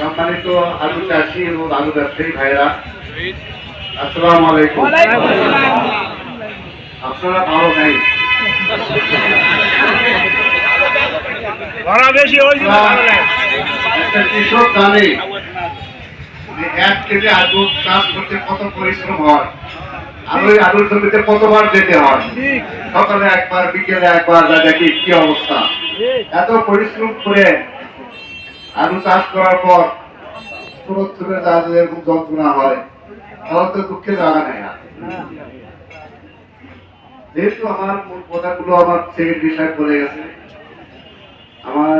সম্মানিত আলু চাষি এবং আলু ব্যবসায়ী ভাইরা আসসালামু আলাইকুম। আপনারা ভালো নেই। ধরা বেশি ওই জন্য ভালো লাগে। একটা কৃষক জানে যে এক কেজি আলু চাষ করতে কত পরিশ্রম হয়। আর আলুর জমিতে কতবার যেতে হয়? সকালে একবার বিকেলে একবার দেখি কি অবস্থা। এত পরিশ্রম করে আলু চাষ করার পর পুরো তুলে যাদের এরকম যন্ত্রণা হয়। তাহলে তো দুঃখে জায়গা নেই না যেহেতু আমার মূল কথাগুলো আমার সেক্রেটারি সাহেব বলে গেছে, আমার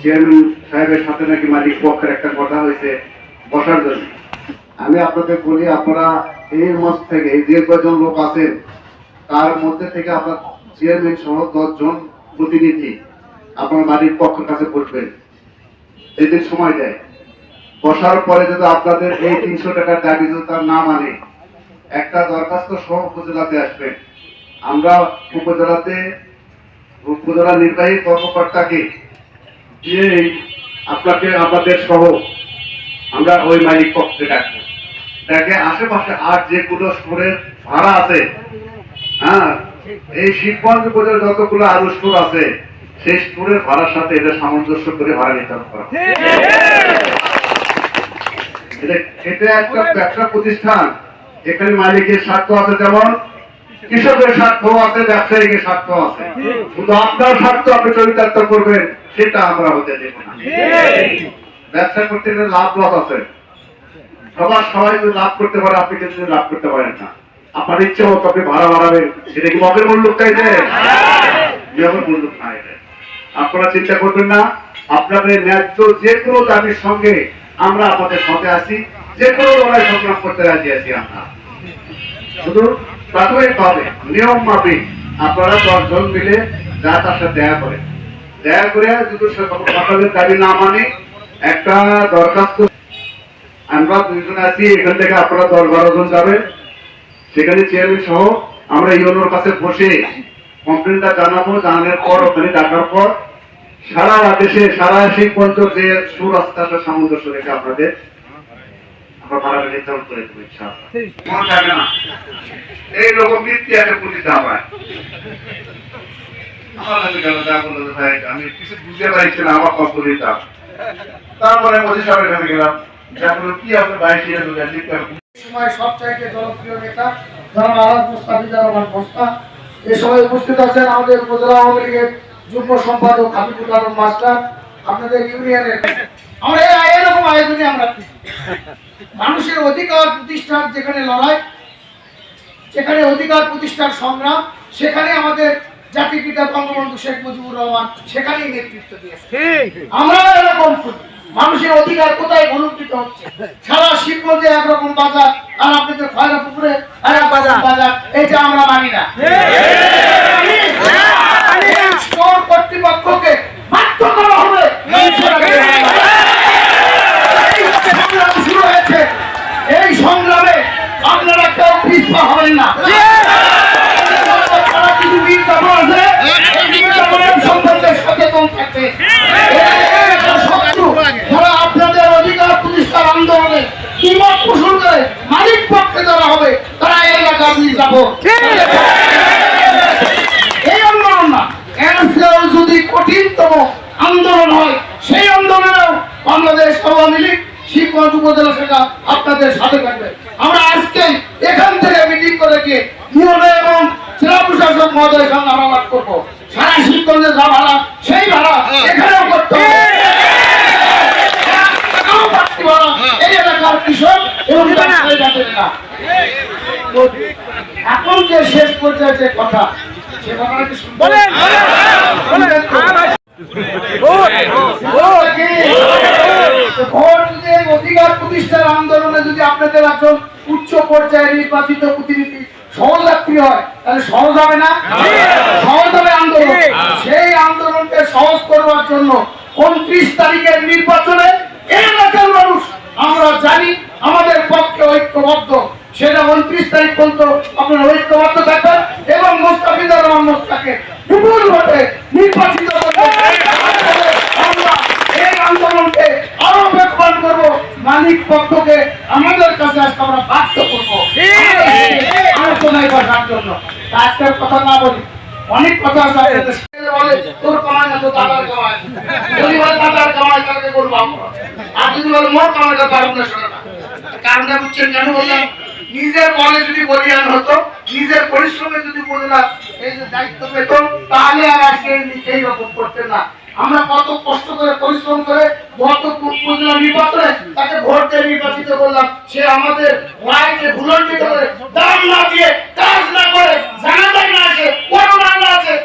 চেয়ারম্যান সাহেবের সাথে নাকি মালিক পক্ষের একটা কথা হয়েছে বসার জন্য। আমি আপনাদের বলি, আপনারা এই মাস থেকে যে কজন লোক আছেন, তার মধ্যে থেকে আপনার চেয়ারম্যান সহ দশজন প্রতিনিধি আপনার বাড়ির পক্ষের কাছে বসবেন। এদের সময় দেয়। বসার পরে যদি আপনাদের এই তিনশো টাকার দাবি যদি তার না মানে একটা দরখাস্ত সহ উপজেলাতে আসবেন। আমরা উপজেলাতে, উপজেলা নির্বাহী কর্মকর্তাকে দিয়ে আপনাকে, আমাদের সহ আমরা ওই মালিক পক্ষে ডাকবো। দেখে আশেপাশে আর যেগুলো স্টোরের ভাড়া আছে হ্যাঁ এই শিবগঞ্জ উপজেলা যতগুলো আরও স্টোর আছে স্টোরের ভাড়ার সাথে এটা সামঞ্জস্য করে ভাড়া নির্ধারণ করা এটা- একটা ব্যবসা প্রতিষ্ঠান এখানে মালিকের স্বার্থ আছে যেমন, কৃষকের স্বার্থ আছে ব্যবসায়ীদের স্বার্থ আছে। শুধু আপনার স্বার্থ আপনি চরিতার্থ করবেন, সেটা আমরা হতে দেব না। ব্যবসা করতে গেলে লাভ লস আছে। সবার সবাই যদি লাভ করতে পারে, আপনি কিন্তু লাভ করতে পারেন না। আপনার ইচ্ছে মতো আপনি ভাড়া বাড়াবেন, সেটা কি মগের মূল্য চাইছে মূল্য নাই আপনারা চিন্তা করবেন না, আপনাদের ন্যায্য যে কোনো দাবির সঙ্গে আমরা আপনাদের সাথে আছি, যে কোনো লড়াই সংগ্রাম করতে রাজি আছি আমরা। শুধু প্রাথমিক ভাবে নিয়ম মাফিক। আপনারা দশজন মিলে যা তার সাথে দেখা করে দেখা করে যদি সে আপনাদের দাবি না মানে একটা দরখাস্ত। আমরা দুইজন আছি, এখান থেকে আপনারা দশ বারো জন যাবেন। সেখানে চেয়ারম্যান সহ আমরা ইউনোর কাছে বসে কমপ্লেনটা জানাব, জানানোর পর ওখানে ডাকার পর সারা দেশে সারা সেই পঞ্চক যে সুর আস্তে আস্তে সামঞ্জস্য রেখে আপনাদের আমরা ভাড়া নির্ধারণ করে দেবো ইনশাআল্লাহ। মনে থাকে না। এইরকম বৃত্তি একটা পুলিশ দাবায় আমার কাছে গেল যা বলল ভাই আমি কিছু বুঝতে পারছি না আমার কষ্ট দিতাম তারপরে মোদী সাহেবের কাছে গেলাম। যা বলল কি আপনার বাইশ ইয়ার লিখতে সময় সবচাইতে জনপ্রিয় নেতা জনাব আলাদ মুস্তাফিজুর রহমান মোস্তা এ সময় উপস্থিত আছেন আমাদের উপজেলা আওয়ামী লীগের যুগ্ম সম্পাদক হাবিবুল আলম মাস্টার আপনাদের ইউনিয়নের আমরা এরকম আয়োজনে আমরা মানুষের অধিকার প্রতিষ্ঠার যেখানে লড়াই যেখানে অধিকার প্রতিষ্ঠার সংগ্রাম সেখানে আমাদের জাতির পিতা বঙ্গবন্ধু শেখ মুজিবুর রহমান সেখানেই নেতৃত্ব দিয়েছে আমরা এরকম মানুষের অধিকার কোথায় অনুষ্ঠিত হচ্ছে? সারা শিবগঞ্জে একরকম বাজার আর আপনাদের খয়রা পুকুরে আর এক বাজার। বাজার এটা আমরা মানি না এই স্টোর কর্তৃপক্ষকে বাধ্য করা হবে। এই শুরু হয়েছে এই সংগ্রামে আপনারা কেউ পিছপা হবেন না। কিছু বীর জামা আছে। এই সম্বন্ধে সচেতন থাকবে শত্রু। যারা আপনাদের অধিকার প্রতিষ্ঠার আন্দোলনে কিমত পোষণ করে মালিক পক্ষে যারা হবে। তারা এই এলাকার বীর যাব এই আন্দোলন না এর চেয়েও যদি কঠিনতম আন্দোলন হয় সেই আন্দোলনেও বাংলাদেশ আওয়ামী লীগ শিবগঞ্জ উপজেলা শাখা আপনাদের সাথে থাকবে। আমরা আজকে এখান থেকে মিটিং করে গিয়ে ইউনো এবং জেলা প্রশাসক মহোদয়ের সঙ্গে আমরা করব। সারা শিবগঞ্জের যা ভাড়া সেই ভাড়া এখানেও করতে হবে। এই এলাকার কৃষক এবং না। এখন যে শেষ পর্যায়ে যে কথা সে কথাটা কি শুনবেন তো? ভোট দিয়ে অধিকার প্রতিষ্ঠার আন্দোলনে যদি আপনাদের একজন উচ্চ পর্যায়ে নির্বাচিত প্রতিনিধি সহযাত্রী হয়, তাহলে সহজ হবে না সহজ হবে আন্দোলন সেই আন্দোলনকে সহজ করবার জন্য উনত্রিশ তারিখের নির্বাচনে এই এলাকার মানুষ আমরা জানি আমাদের পক্ষে ঐক্যবদ্ধ সেটা উনত্রিশ তারিখ পর্যন্ত আপনারা ঐক্যবদ্ধ থাকবেন এবং মোস্তাফিজুর রহমান মোস্তাকে বিপুল ভোটে নির্বাচিত করবেন আমরা এই আন্দোলনকে আসার জন্য তা আজকের কথা না বলি, অনেক কথা বললাম? নিজের বলে যদি বলিয়ান হতো, নিজের পরিশ্রমে যদি বললা এই যে দায়িত্ব পেত, তাহলে আর আজকে এই- রকম করতেন না। আমরা কত কষ্ট করে পরিশ্রম করে নির্বাচনে তাকে ভোট দিয়ে নির্বাচিত করলাম। সে আমাদের রায়কে করে দাম না দিয়ে কাজ না করে জানাজাই না আছে করোনা না আছে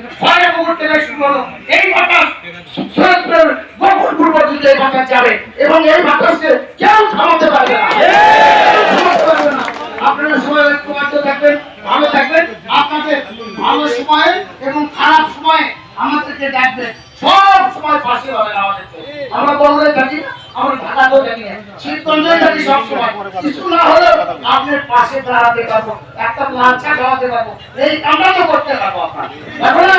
এই ভয়ে পুকুর থেকে শুরু হলো এই বাতাস। সৈয়দপুরের গোকুলপুর পর্যন্ত এই বাতাস যাবে এবং এই বাতাসকে কেউ থামাতে পারবে না। কেউ থামাতে পারবে না। আপনারা সবাই ঐক্যবদ্ধ থাকবেন ভালো থাকবেন। আপনাদের ভালো সময়ে এবং খারাপ সময়ে আমাদেরকে ডাকবেন। সব সময় পাশে হবেন আমাদেরকে। আমরা বগুড়ায় থাকি আমরা ঢাকাতেও থাকি না। শীতগঞ্জে থাকি সব কিছু না হলেও আপনার পাশে দাঁড়াতে পারব একটা লাঞ্চা খাওয়াতে পারব। এই কামটা তো করতে পারব আপনার। দেখো না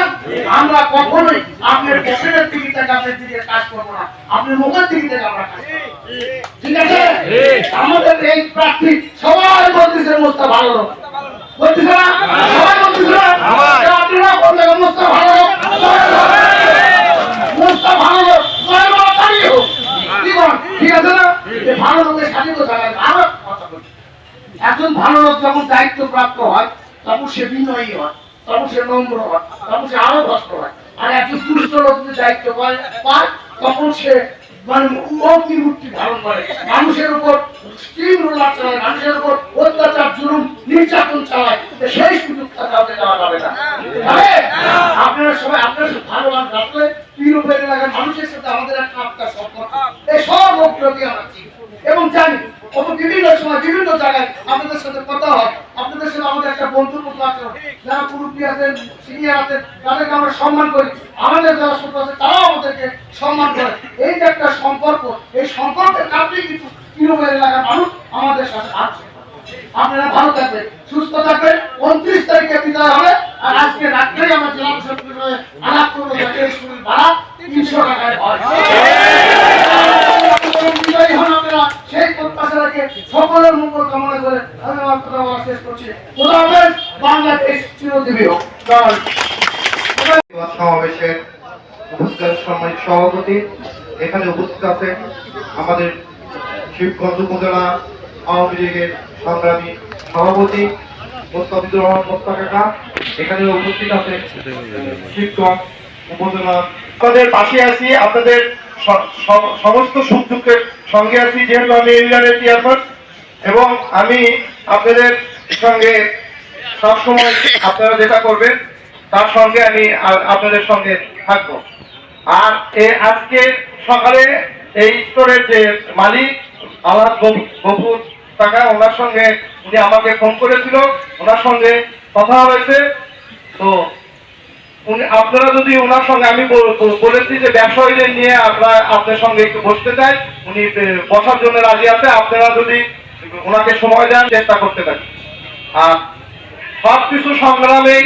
আমরা কখনোই আপনার পকেটের দিকে থেকে আপনার দিকে কাজ করব না। আপনার মুখের দিকে থেকে আমরা কাজ ঠিক আছে? আমাদের এই প্রার্থী সবাই বলতেছে মোস্তা ভালো বলতেছে না সবাই বলতেছে না আপনারা বললেন মোস্তা ভালো লোক মোস্তা ভালো লোক জয় মা কালী হোক কি বল? ঠিক আছে না যে ভালো লোকের সাথে তো আরও কথা বলি। একজন ভালো লোক যখন দায়িত্ব প্রাপ্ত হয় তখন সে বিনয়ী হয় তখন সে নম্র হয় তখন সে আরও ভ্রষ্ট হয়। আর একজন দুষ্ট লোক যদি দায়িত্ব পায় তখন সে মানে ধারণ করে। মানুষের উপর স্টিম রোলার চালায় মানুষের উপর অত্যাচার জুলুম নির্যাতন চালায়। সেই সুযোগটা কাউকে দেওয়া যাবে না। আপনারা সবাই আপনার ভালো মানুষ আসলে ইউরোপের এলাকার মানুষের সাথে আমাদের একটা আপনার সম্পর্ক এই সব লোকগুলোকে আমরা চিনি এবং জানি কত বিভিন্ন সময় বিভিন্ন জায়গায় আপনাদের সাথে কথা হয়। আপনাদের সাথে আমাদের একটা বন্ধুর মতো আছে। যারা মুরব্বী আছেন সিনিয়র আছেন, তাদেরকে আমরা সম্মান করি। আমাদের যারা ছোট আছে, তারাও আমাদেরকে সম্মান করে। এই যে একটা সম্পর্ক, এই সম্পর্কের কারণেই কিন্তু ইউরোপের এলাকার মানুষ আমাদের সাথে আছে। আপনারা ভালো থাকবেন, সুস্থ থাকবেন। উনত্রিশ তারিখে বিদায় হবে। আর আজকে রাত্রে আমরা জেলা সঙ্গে আলাপ করব তিনশো টাকায় হয় বিজয়ী হন আপনারা সেই প্রত্যাশা রেখে সকলের মঙ্গল কামনা করে আমি আমার কথা শেষ করছি। বাংলাদেশ চিরজীবী হোক। সমাবেশের উপস্থিত সম্মানিত সভাপতি এখানে উপস্থিত আমাদের শিবগঞ্জ উপজেলা আওয়ামী লীগের সংগ্রামী সভাপতি মোস্তাফিজুর রহমান মোস্তা কাকা। এখানে উপস্থিত আছেন শিবগঞ্জ উপজেলা। আপনাদের পাশে আছি, আপনাদের সমস্ত সুখ দুঃখের সঙ্গে আছি, যেহেতু আমি ইউনিয়নের চেয়ারম্যান এবং আমি আপনাদের সঙ্গে সবসময় আপনারা যেটা করবেন, তার সঙ্গে আমি আপনাদের সঙ্গে থাকব। আর এ আজকে সকালে এই স্টোরের যে মালিক আল্লাহ গফুর টাকা ওনার সঙ্গে উনি আমাকে ফোন করেছিল, ওনার সঙ্গে কথা হয়েছে। তো উনি, আপনারা যদি ওনার সঙ্গে, আমি বল- বল- বলেছি যে ব্যবসায়ীদের নিয়ে আপনার আপনার সঙ্গে একটু বসতে চাই। উনি বসার জন্য রাজি আছে। আপনারা যদি ওনাকে সময় দেন চেষ্টা করতে পারি আর সবকিছু সংগ্রামেই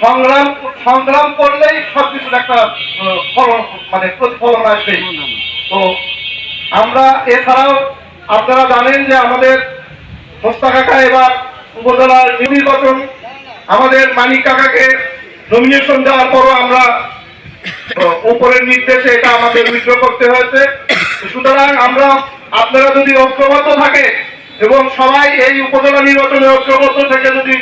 সংগ্রাম সংগ্রাম করলেই সবকিছুর একটা ফলন মানে প্রতিফলন আসবে। তো আমরা এছাড়াও আপনারা জানেন যে আমাদের মোস্তা কাকা এবার উপজেলার নির্বাচন আমাদের মানিক কাকাকে নমিনেশন দেওয়ার পরও আমরা উপরের নির্দেশে এটা আমাদের উইথড্র করতে হয়েছে। সুতরাং আমরা, আপনারা যদি ঐক্যবদ্ধ থাকে এবং সবাই এই উপজেলা নির্বাচনে ঐক্যবদ্ধ থেকে যদি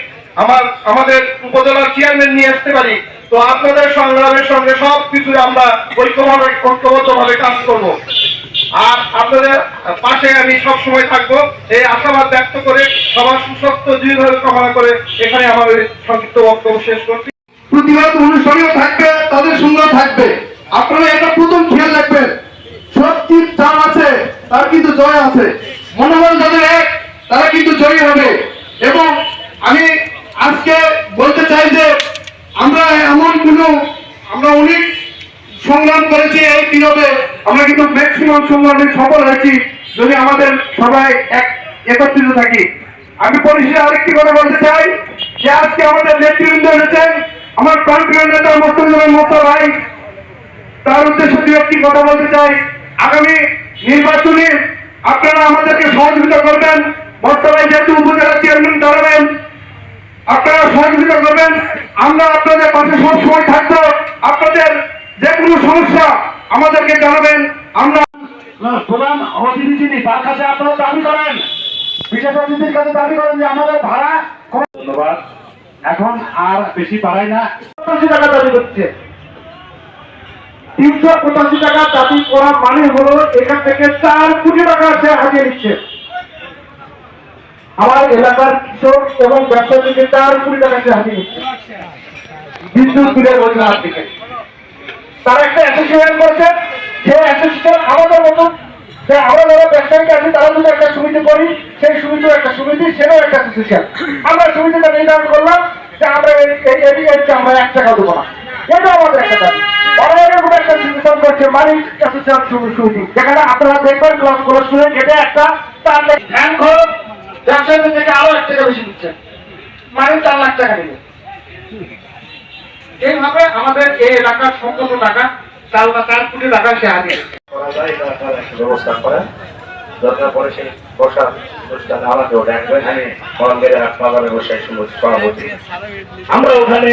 আমার, আমাদের উপজেলার চেয়ারম্যান নিয়ে আসতে পারি, তো আপনাদের সংগ্রামের সঙ্গে সব কিছু আমরা ঐক্যভাবে, ঐক্যবদ্ধভাবে কাজ করব। আর আপনাদের পাশে আমি সব সময় থাকব। এই আশাবাদ ব্যক্ত করে, সবার সুস্বাস্থ্য দৃঢ়ভাবে কামনা করে এখানে এই সংক্ষিপ্ত বক্তব্য শেষ করছি। প্রতিবাদ অনুসরণীয় থাকবে, তাদের সুন্দর থাকবে। আপনারা এটা প্রথম খেয়াল রাখবেন। শক্তির যার আছে, তার কিন্তু জয় আছে। মনোবল যাদের এক তারা কিন্তু জয়ী হবে। এবং আমি আজকে বলতে চাই যে আমরা এমন কোনো, আমরা অনেক সংগ্রাম করেছি এই বিরোধে আমরা কিন্তু ম্যাক্সিমাম সংগ্রামে সফল হয়েছি যদি আমাদের সবাই এক, একত্রিত থাকি। আমি পরিশেষে আরেকটি কথা বলতে চাই যে আজকে আমাদের নেতৃবৃন্দ এসেছেন। আমার প্রান্তীয় নেতা মোস্তফিজুর মোস্তা ভাই। তার উদ্দেশ্যে দু একটি কথা বলতে চাই। আগামী নির্বাচনে আপনারা আমাদেরকে সহযোগিতা করবেন। বর্তমানে যেহেতু উপজেলা চেয়ারম্যান দাঁড়াবেন আপনারা সহযোগিতা করবেন। আমরা আপনাদের পাশে সবসময় থাকব। আপনাদের যে কোনো সমস্যা আমাদেরকে জানাবেন। আমরা প্রধান অতিথি যিনি তার কাছে আপনারা দাবি করেন। বিশেষ অতিথির কাছে দাবি করেন যে আমাদের ভাড়া ধন্যবাদ। এখন আর বেশি বাড়াই না। টাকা দাবি করছে। তিনশো পঁচাশি টাকা দাবি করা মানে হলো এখান থেকে চার কোটি টাকা সে হাতিয়ে নিচ্ছে। আমার এলাকার কৃষক এবং ব্যবসায়ীকে চার কোটি টাকা সে হাতিয়ে নিচ্ছে। বিদ্যুৎ বিলের অজুহাত থেকে তারা একটা অ্যাসোসিয়েশন করছে। যে অ্যাসোসিয়েশন আমাদের মতো। যে আমরা যারা ব্যবসায়িক আছি, তারা যদি একটা সমিতি করি। সেই সমিতিও একটা সমিতি, সেটাও একটা অ্যাসোসিয়েশন আমরা সমিতিটা নির্ধারণ করলাম যে আমরা এই আমরা এক টাকা দেবো না। এটা আমাদের একটা দাবি। সিস্টেম করছে মালিক অ্যাসোসিয়েশন সমিতি যেখানে আপনারা দেখবেন ক্লাস করে শুনে কেটে একটা লাখ। ভ্যান খরচ ব্যবসায়ীদের থেকে আরও এক টাকা বেশি দিচ্ছে মানে চার লাখ টাকা নেবে। এইভাবে আমাদের এই এলাকার সম্পূর্ণ টাকা চার বা চার কোটি টাকা সে হারিয়ে এটা ব্যবস্থা করেন। আমরা ওখানে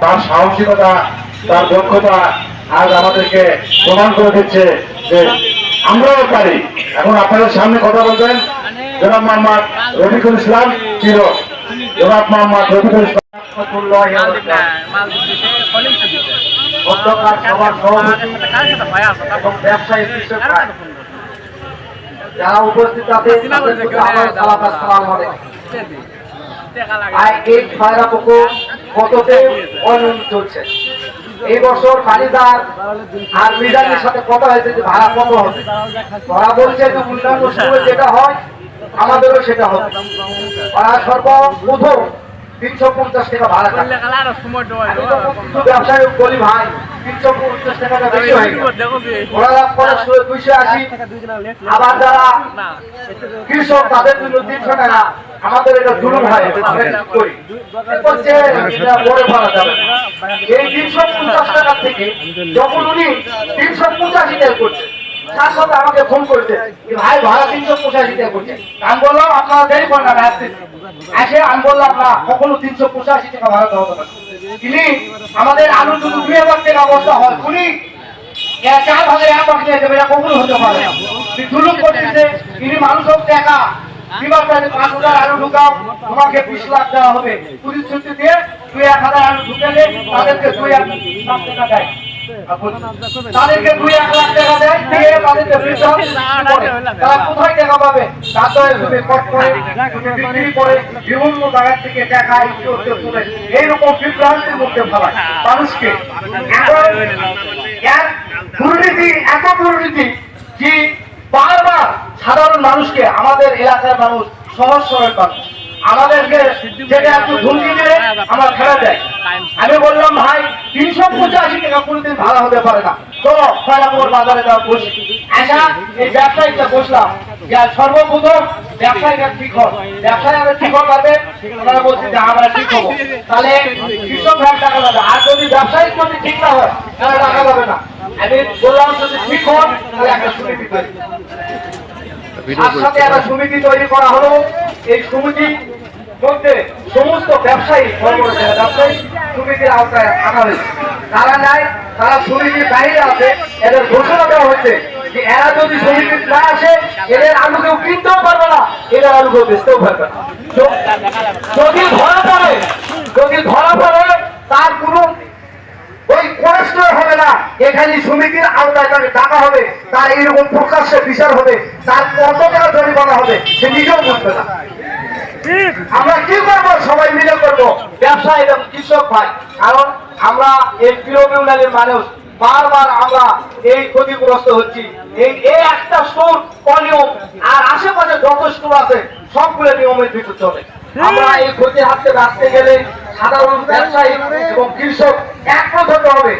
তার সাহসিকতা, তার দক্ষতা আজ আমাদেরকে প্রমাণ করে দিচ্ছে যে আমরাও পারি। এখন আপনাদের সামনে কথা বলবেন, জনাব মোহাম্মদ রফিকুল ইসলাম চির। জনাব মোহাম্মদ রফিকুল ইসলাম অন্ধকার সবার সভাপতি এবং ব্যবসায়ী কৃষক যারা উপস্থিত আছে তাদের প্রতি আমার সালাম আসসালামু আর এই ছয়রা পুকুর কততে অনিয়ম চলছে। এই বছর মালিদার আর মিজানের সাথে কথা হয়েছে যে ভাড়া কত হবে। ওরা বলছে যে সময় যেটা হয় আমাদেরও সেটা হবে। ওরা সর্বপ্রথম তিনশো পঞ্চাশ টাকা ভাড়া কাটে। আমি তখন কিছু ব্যবসায়ী বলি ভাই তিনশো পঞ্চাশ টাকাটা বেশি হয়ে গেল লাভ করে দুইশো আশি আবার যারা কৃষক তাদের জন্য তিনশো টাকা। আমাদের এটা জুলুম হয়। এই তিনশো পঞ্চাশ টাকা থেকে যখন উনি তিনশো পঁচাশি টাকা করছে তার আমাকে ফোন করেছে ভাই, ভাড়া তিনশো পঁচাশি টাকা করছে। আমি বললাম, আপনারা দেরি করেন আমি আসতেছি। এসে আমি বললাম, না, কখনো তিনশো পঁচাশি টাকা ভাড়া দেওয়া তিনি আমাদের আলু যদি দুই হাজার টাকা বস্তা হয়, উনি চার ভাগে এক ভাগ নিয়ে যাবে, এটা কখনো হতে পারে জুলুম করতেছে তিনি টাকা হাজার আলু ঢুকাও, তোমাকে বিশ লাখ দেওয়া হবে। প্রতিশ্রুতি দিয়ে তুই এক হাজার আলু ঢুকালে তাদেরকে দুই লাখ টাকা দেয়। তাদেরকে দুই এক লাখ টাকা দেয় দিয়ে তাদেরকে তারা কোথায় টাকা পাবে কট করে বিক্রি করে বিভিন্ন জায়গা থেকে টাকা এইরকম বিভ্রান্তির মধ্যে ফেলায় মানুষকে দুর্নীতি এত দুর্নীতি যে বারবার সাধারণ মানুষকে আমাদের এলাকার মানুষ সহজ সরল মানুষ আমাদেরকে যেটা একটু ধুমকি দিলে আমার খেলা দেয় আমি বললাম ভাই তিনশো পঁচাশি টাকা কোনোদিন ভাড়া হতে পারে না। চলো খয়রাপুর বাজারে যাও বসি। আচ্ছা এই ব্যবসায়ীটা বসলাম। যে সর্বপ্রথম ব্যবসায়ীরা ঠিক হয় ব্যবসায়ীরা ঠিক হওয়ার পারবে ওনারা বলছে যে আমরা ঠিক হব। তাহলে কৃষক ভাই টাকা যাবে। আর যদি ব্যবসায়িক যদি ঠিক না হয় তাহলে টাকা যাবে না। আমি বললাম যদি ঠিক হয় তাহলে একটা সমিতি তৈরি। সাথে একটা সমিতি তৈরি করা হলো। এই সমিতি মধ্যে সমস্ত ব্যবসায়ী ব্যবসায়ী সমিতির আওতায় আনা হয়েছে। তারা নাই, তারা সমিতির বাইরে আছে, এদের ঘোষণা দেওয়া হয়েছে যে এরা যদি সমিতি না আসে, এদের আলু কেউ কিনতেও পারবে না, এদের আলু কেউ বেচতেও পারবে যদি ধরা পড়ে, যদি ধরা পড়ে, তার কোনো ওই কষ্ট হবে না। এখানে সমিতির আওতায় তাকে টাকা হবে, তার এইরকম প্রকাশ্যে বিচার হবে, তার কত টাকা জরিমানা হবে, সে নিজেও বুঝবে না। আমরা কি করব? সবাই মিলে করব। ব্যবসা এবং কৃষক ভাই। কারণ আমরা এই প্রিয়মিউনালির মানুষ। বারবার আমরা এই ক্ষতিগ্রস্ত হচ্ছি। এই এই একটা স্টোর অনিয়ম আর আশেপাশে যত স্টোর আছে সবগুলো নিয়মের ভিতর চলে। আমরা এই ক্ষতি হাত বাঁচতে গেলে সাধারণ ব্যবসায়ী এবং কৃষক একমত হতে হবে।